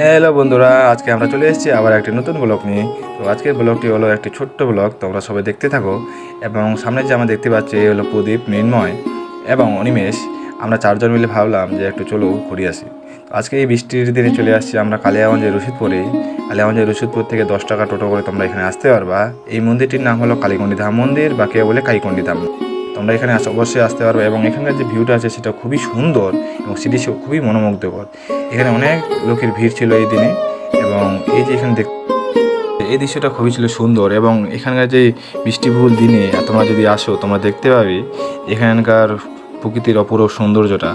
Hello বন্ধুরা, আজকে আমরা চলে এসেছি আবার একটি নতুন ব্লগ নিয়ে। তো আজকের ব্লগটি হলো একটি ছোট্ট ব্লগ, তোমরা সবাই দেখতে থাকো। এবং সামনে যে আমরা দেখতে পাচ্ছি, এই হলো প্রদীপ, মৃন্ময় এবং অনিমেষ। আমরা চারজন মিলে ভাবলাম যে একটু চলো ঘুরে আসি। আজকে এই বৃষ্টির দিনে চলে আসছি আমরা কালিয়াগঞ্জের রশিদপুরে। কালিয়াগঞ্জের রশিদপুর থেকে দশ টাকা টোটো করে তোমরা এখানে আসতে পারবা। এই মন্দিরটির নাম হলো কালীকন্ডি ধাম মন্দির বা কেউ বলে কালীকন্ডি ধাম তোমরা এখানে আস- অবশ্যই আসতে পারবে এবং এখানকার যে ভিউটা আছে সেটা খুবই সুন্দর এবং সেটি খুবই মনোমুগ্ধকর। এখানে অনেক লোকের ভিড় ছিল এই দিনে এবং এই যে এখানে দেখ এই দৃশ্যটা খুবই ছিল সুন্দর এবং এখানকার যে বৃষ্টিবহুল দিনে তোমরা যদি আসো, তোমরা দেখতে পাবে এখানকার প্রকৃতির অপূর্ব সৌন্দর্যটা।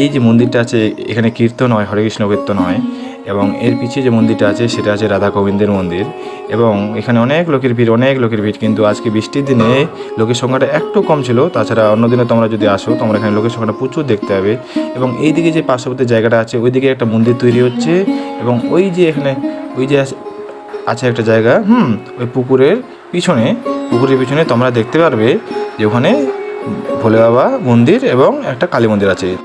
এই যে মন্দিরটা আছে, এখানে কীর্তন হয়, হরে কৃষ্ণ কীর্তন হয়। এবং এর পিছিয়ে যে মন্দিরটা আছে, সেটা আছে রাধা গোবিন্দের মন্দির। এবং এখানে অনেক লোকের ভিড়, অনেক লোকের ভিড়। কিন্তু আজকে বৃষ্টির দিনে লোকের সংখ্যাটা একটু কম ছিল। তাছাড়া অন্য দিনে তোমরা যদি আসো, তোমরা এখানে লোকের সংখ্যাটা প্রচুর দেখতে পাবে। এবং এই দিকে যে পার্শ্ববর্তী জায়গাটা আছে, ওইদিকে একটা মন্দির তৈরি হচ্ছে। এবং ওই যে এখানে, ওই যে আছে একটা জায়গা, হুম, ওই পুকুরের পিছনে। পুকুরের পিছনে তোমরা দেখতে পারবে যে ওখানে ভোলে বাবা মন্দির এবং একটা কালী মন্দির আছে।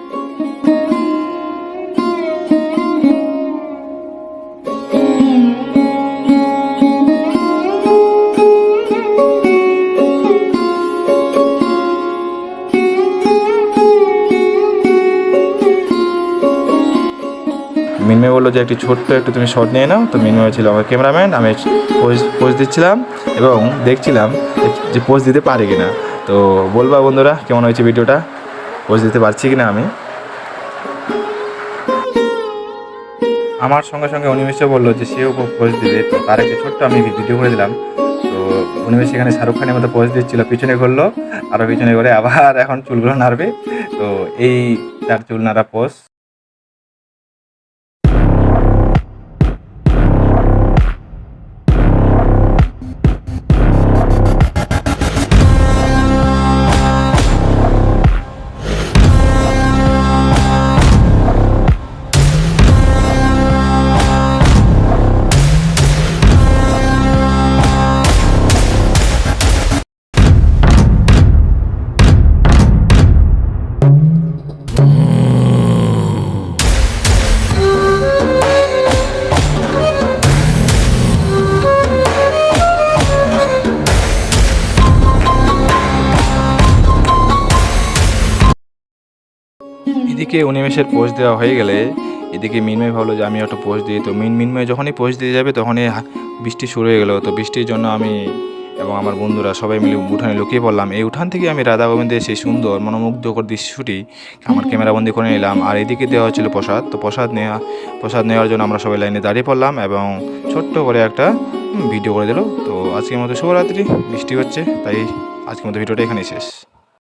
মিনময় বলল যে একটি ছোট্ট একটু তুমি শট নিয়ে নাও। তো মিনময় ছিল আমার ক্যামেরাম্যান আমি পোজ পোজ দিচ্ছিলাম এবং দেখছিলাম যে- যে পোজ দিতে পারি কিনা। তো বলবা বন্ধুরা, কেমন হয়েছে ভিডিওটা পোজ দিতে পারছি কিনা আমি? আমার সঙ্গে সঙ্গে অনিমেষে বলল যে সেও পোজ দিবে। তো তার একটা ছোট্ট আমি ভিডিও করে দিলাম। তো অনিমেষ এখানে শাহরুখ খানের মতো পোজ দিচ্ছিল, পিছনে করল আরও পিছনে করে আবার এখন চুলগুলো নাড়বে। তো এই তার চুল নাড়া পোজ এদিকে উনিমেষের পোস্ট দেওয়া হয়ে গেলে এদিকে মিনময় ভাবলো যে আমি একটা পোস্ট দিই। তো মিন মিনময় যখনই পোস্ট দিয়ে যাবে তখনই বৃষ্টি শুরু হয়ে গেলো। তো বৃষ্টির জন্য আমি এবং আমার বন্ধুরা সবাই মিলে উঠানে লুকিয়ে পড়লাম। এই উঠান থেকে আমি রাধা গোবিন্দের সেই সুন্দর মনোমুগ্ধকর দৃশ্যটি আমার ক্যামেরাবন্দি করে নিলাম। আর এদিকে দেওয়া হচ্ছিল প্রসাদ। তো প্রসাদ নেওয়া প্রসাদ নেওয়ার জন্য আমরা সবাই লাইনে দাঁড়িয়ে পড়লাম এবং ছোট্ট করে একটা ভিডিও করে দিল। তো আজকের মতো শুভরাত্রি। বৃষ্টি হচ্ছে তাই আজকের মতো ভিডিওটা এখানেই শেষ।